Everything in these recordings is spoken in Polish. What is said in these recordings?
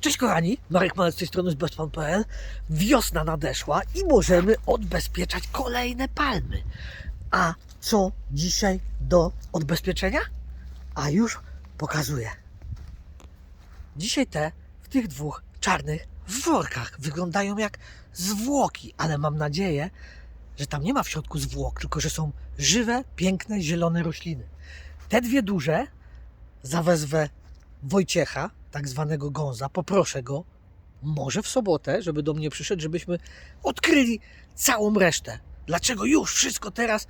Cześć kochani, Marek Malec z tej strony z bestpan.pl. Wiosna nadeszła i możemy odbezpieczać kolejne palmy. A co dzisiaj do odbezpieczenia? A już pokazuję. Dzisiaj te w tych dwóch czarnych workach wyglądają jak zwłoki, ale mam nadzieję, że tam nie ma w środku zwłok, tylko że są żywe, piękne, zielone rośliny. Te dwie duże zawezwę Wojciecha, tak zwanego Gąza, poproszę go, może w sobotę, żeby do mnie przyszedł, żebyśmy odkryli całą resztę. Dlaczego już wszystko teraz?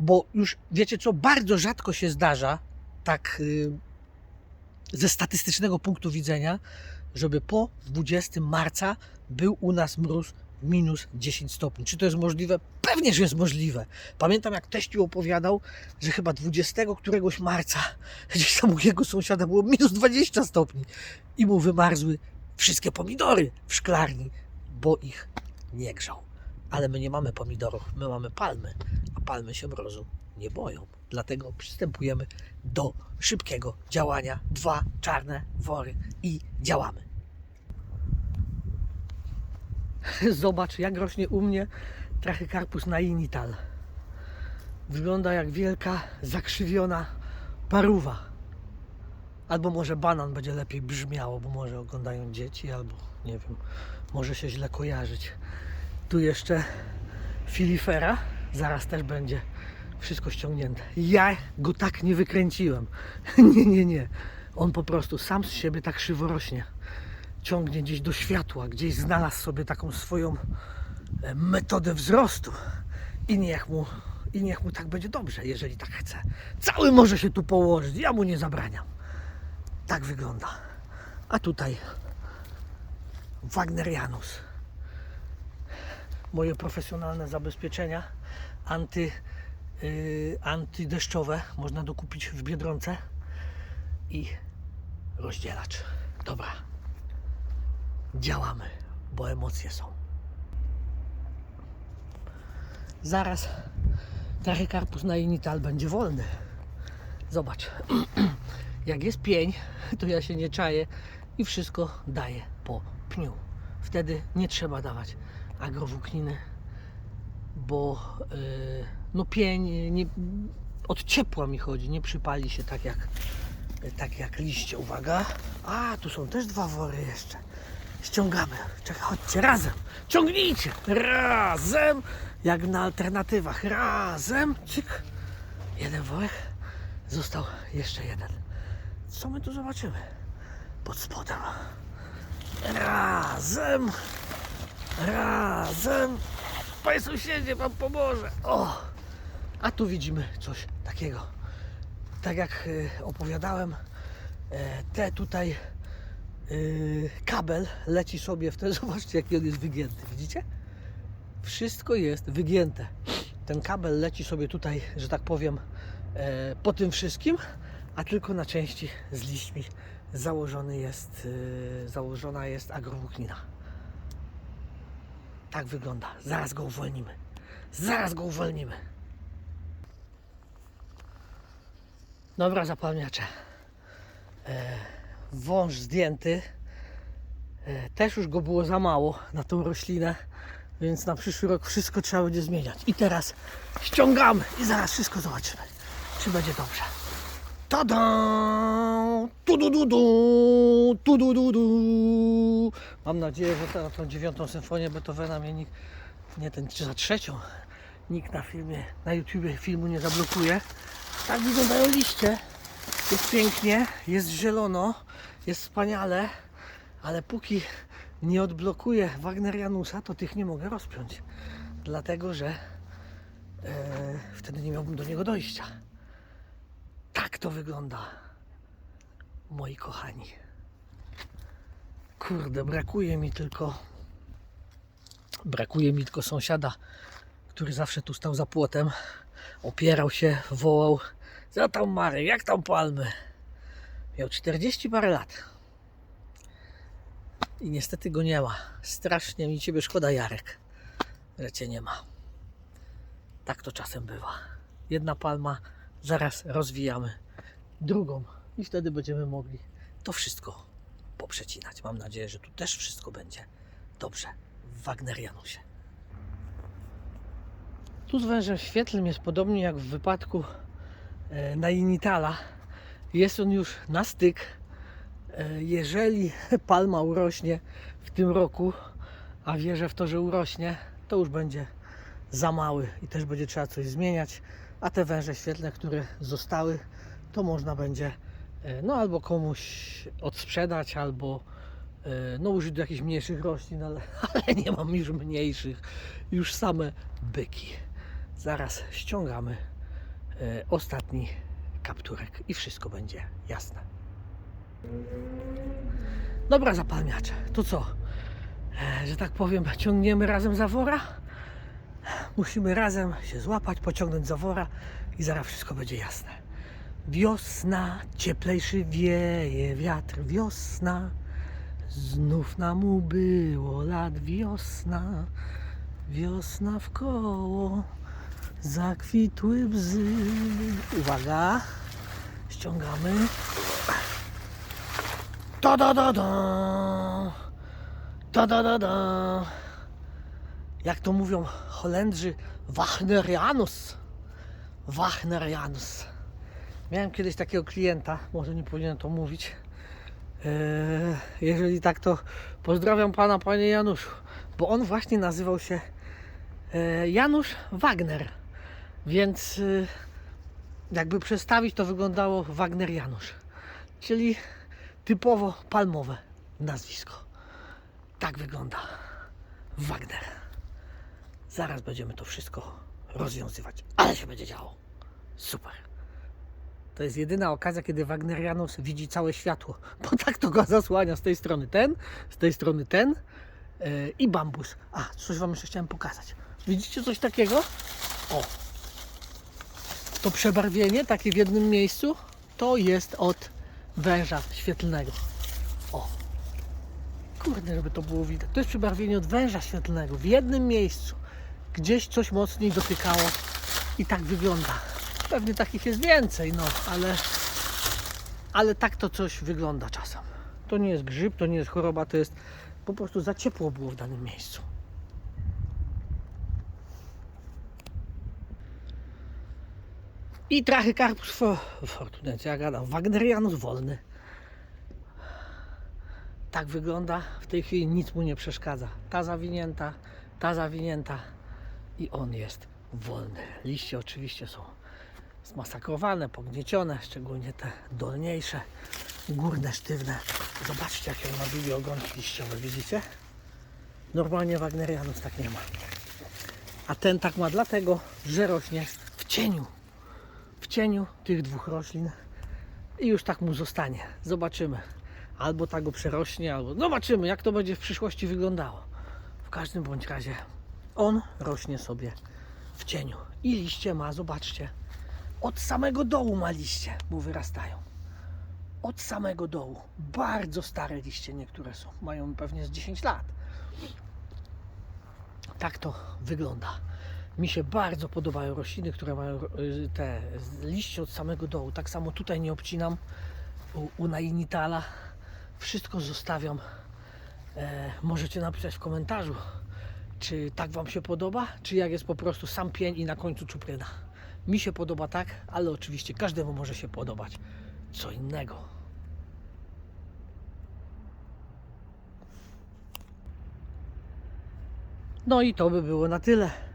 Bo już wiecie co, bardzo rzadko się zdarza, tak y, ze statystycznego punktu widzenia, żeby po 20 marca był u nas mróz minus 10 stopni. Czy to jest możliwe? Pewnie, że jest możliwe. Pamiętam, jak teściu opowiadał, że chyba 20 któregoś marca gdzieś tam u jego sąsiada było minus 20 stopni i mu wymarzły wszystkie pomidory w szklarni, bo ich nie grzał. Ale my nie mamy pomidorów, my mamy palmy, a palmy się mrozu nie boją. Dlatego przystępujemy do szybkiego działania. Dwa czarne wory i działamy. Zobacz, jak rośnie u mnie trachykarpus nainital. Wygląda jak wielka, zakrzywiona paruwa. Albo może banan będzie lepiej brzmiało, bo może oglądają dzieci, albo nie wiem, może się źle kojarzyć. Tu jeszcze filifera, zaraz też będzie wszystko ściągnięte. Ja go tak nie wykręciłem. nie, nie, nie. On po prostu sam z siebie tak krzywo rośnie. Ciągnie gdzieś do światła, gdzieś znalazł sobie taką swoją e, metodę wzrostu. I niech mu, i niech mu tak będzie dobrze, jeżeli tak chce. Cały może się tu położyć, ja mu nie zabraniam. Tak wygląda. A tutaj Wagnerianus. Moje profesjonalne zabezpieczenia anty, yy, antydeszczowe można dokupić w Biedronce i rozdzielacz. Dobra. Działamy, bo emocje są. Zaraz Trachycarpus nainital będzie wolny. Zobacz. Jak jest pień, to ja się nie czaję i wszystko daję po pniu. Wtedy nie trzeba dawać agrowłókniny, bo yy, no pień nie, od ciepła mi chodzi, nie przypali się tak jak, tak jak liście. Uwaga. A, tu są też dwa wory jeszcze. Ściągamy. Czekaj, chodźcie razem. Ciągnijcie. Razem. Jak na alternatywach. Razem. Cyk. Jeden worek. Został jeszcze jeden. Co my tu zobaczymy? Pod spodem. Razem. Razem. Panie sąsiedzie, wam pomoże. O! A tu widzimy coś takiego. Tak jak y, opowiadałem, e, te tutaj y, kabel leci sobie w ten, zobaczcie jaki on jest wygięty, widzicie? Wszystko jest wygięte. Ten kabel leci sobie tutaj, że tak powiem, e, po tym wszystkim, a tylko na części z liśćmi założony jest, y, założona jest agrowłóknina. Tak wygląda. Zaraz go uwolnimy. Zaraz go uwolnimy. Dobra, zapalniacze. E, wąż zdjęty. E, też już go było za mało na tą roślinę, więc na przyszły rok wszystko trzeba będzie zmieniać. I teraz ściągamy i zaraz wszystko zobaczymy, czy będzie dobrze. Tada! Tu du du du, tu du du du. Mam nadzieję, że ta, tą dziewiątą symfonię Beethovena mnie nikt, nie ten, czy za trzecią, nikt na filmie, na YouTubie filmu nie zablokuje. Tak wyglądają liście. Jest pięknie, jest zielono, jest wspaniale, ale póki nie odblokuję Wagnerianusa, to tych nie mogę rozpiąć. Dlatego, że e, wtedy nie miałbym do niego dojścia. Tak to wygląda, moi kochani. Kurde, brakuje mi tylko. Brakuje mi tylko sąsiada, który zawsze tu stał za płotem, opierał się, wołał. Co tam Marek, jak tam palmy? Miał 40 parę lat. I niestety go nie ma. Strasznie mi ciebie szkoda, Jarek, że cię nie ma. Tak to czasem bywa. Jedna palma, zaraz rozwijamy drugą i wtedy będziemy mogli to wszystko poprzecinać. Mam nadzieję, że tu też wszystko będzie dobrze w Wagnerianusie. Tu z wężem świetlnym jest podobnie jak w wypadku na Initala. Jest on już na styk. E, Jeżeli palma urośnie w tym roku, a wierzę w to, że urośnie, to już będzie za mały i też będzie trzeba coś zmieniać. A te węże świetlne, które zostały, to można będzie e, no albo komuś odsprzedać, albo e, no użyć do jakichś mniejszych roślin, ale, ale nie mam już mniejszych, już same byki. Zaraz ściągamy e, ostatni kapturek i wszystko będzie jasne. Dobra zapalniacze, to co? E, Że tak powiem, ciągniemy razem za wora? Musimy razem się złapać, pociągnąć za wora i zaraz wszystko będzie jasne. Wiosna, cieplejszy wieje wiatr, wiosna. Znów nam ubyło lat wiosna, wiosna w koło, zakwitły bzy. Uwaga, ściągamy. Da da da da. Da da da da. Jak to mówią Holendrzy, Wagnerianus. Wagnerianus. Miałem kiedyś takiego klienta, może nie powinienem to mówić. Eee, jeżeli tak, to pozdrawiam pana, panie Januszu, bo on właśnie nazywał się e, Janusz Wagner. Więc e, jakby przestawić, to wyglądało Wagner Janusz. Czyli typowo palmowe nazwisko. Tak wygląda Wagner. Zaraz będziemy to wszystko rozwiązywać, ale się będzie działo. Super. To jest jedyna okazja, kiedy Wagnerianus widzi całe światło, bo tak to go zasłania z tej strony ten, z tej strony ten yy, i bambus. A, coś Wam jeszcze chciałem pokazać. Widzicie coś takiego? O! To przebarwienie takie w jednym miejscu to jest od węża świetlnego. O! Kurde, żeby to było widać. To jest przebarwienie od węża świetlnego w jednym miejscu. Gdzieś coś mocniej dotykało i tak wygląda. Pewnie takich jest więcej, no, ale, ale tak to coś wygląda czasem. To nie jest grzyb, to nie jest choroba, to jest po prostu za ciepło było w danym miejscu. I trachy karpus for, fortuny, co ja gadam, Wagnerianus wolny. Tak wygląda, w tej chwili nic mu nie przeszkadza. Ta zawinięta, ta zawinięta i on jest wolny. Liście oczywiście są zmasakrowane, pogniecione, szczególnie te dolniejsze, górne, sztywne. Zobaczcie, jakie ma długie ogonki liściowe, widzicie? Normalnie Wagnerianus tak nie ma. A ten tak ma dlatego, że rośnie w cieniu. Cieniu tych dwóch roślin i już tak mu zostanie. Zobaczymy. Albo tak go przerośnie, albo zobaczymy, jak to będzie w przyszłości wyglądało. W każdym bądź razie on rośnie sobie w cieniu. I liście ma, zobaczcie, od samego dołu ma liście, mu wyrastają. Od samego dołu. Bardzo stare liście niektóre są. Mają pewnie z 10 lat. Tak to wygląda. Mi się bardzo podobają rośliny, które mają y, te liście od samego dołu. Tak samo tutaj nie obcinam u, u nainitala. Wszystko zostawiam. E, możecie napisać w komentarzu, czy tak Wam się podoba, czy jak jest po prostu sam pień i na końcu czupryna. Mi się podoba tak, ale oczywiście każdemu może się podobać co innego. No i to by było na tyle.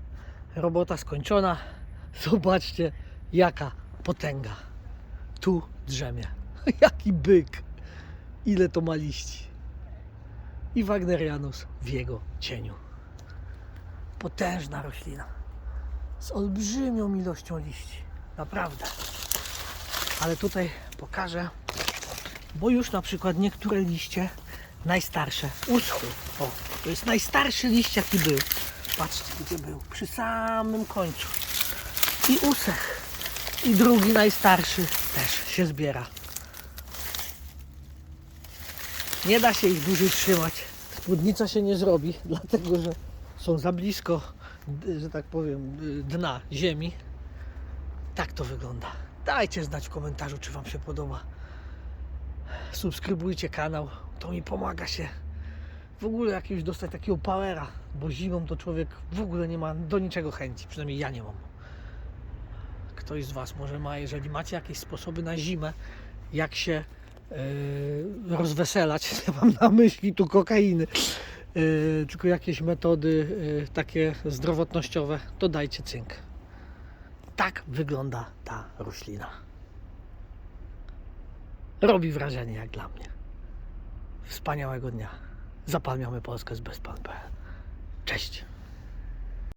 Robota skończona. Zobaczcie, jaka potęga. Tu drzemie. Jaki byk. Ile to ma liści. I Wagnerianus w jego cieniu. Potężna roślina. Z olbrzymią ilością liści. Naprawdę. Ale tutaj pokażę, bo już na przykład niektóre liście najstarsze uschły. O, to jest najstarszy liść jaki był. Patrzcie gdzie był. Przy samym końcu. I usech. I drugi najstarszy też się zbiera. Nie da się ich dłużej trzymać. Spódnica się nie zrobi, dlatego że są za blisko, że tak powiem, dna ziemi. Tak to wygląda. Dajcie znać w komentarzu, czy Wam się podoba subskrybujcie kanał, to mi pomaga się w ogóle jakiegoś dostać takiego powera, bo zimą to człowiek w ogóle nie ma do niczego chęci, przynajmniej ja nie mam. Ktoś z Was może ma, jeżeli macie jakieś sposoby na zimę, jak się yy, rozweselać, nie mam na myśli tu kokainy, yy, tylko jakieś metody yy, takie zdrowotnościowe, to dajcie cynk. Tak wygląda ta roślina. Robi wrażenie jak dla mnie. Wspaniałego dnia. Zapalmiamy Polskę z bezpan.pl. Cześć.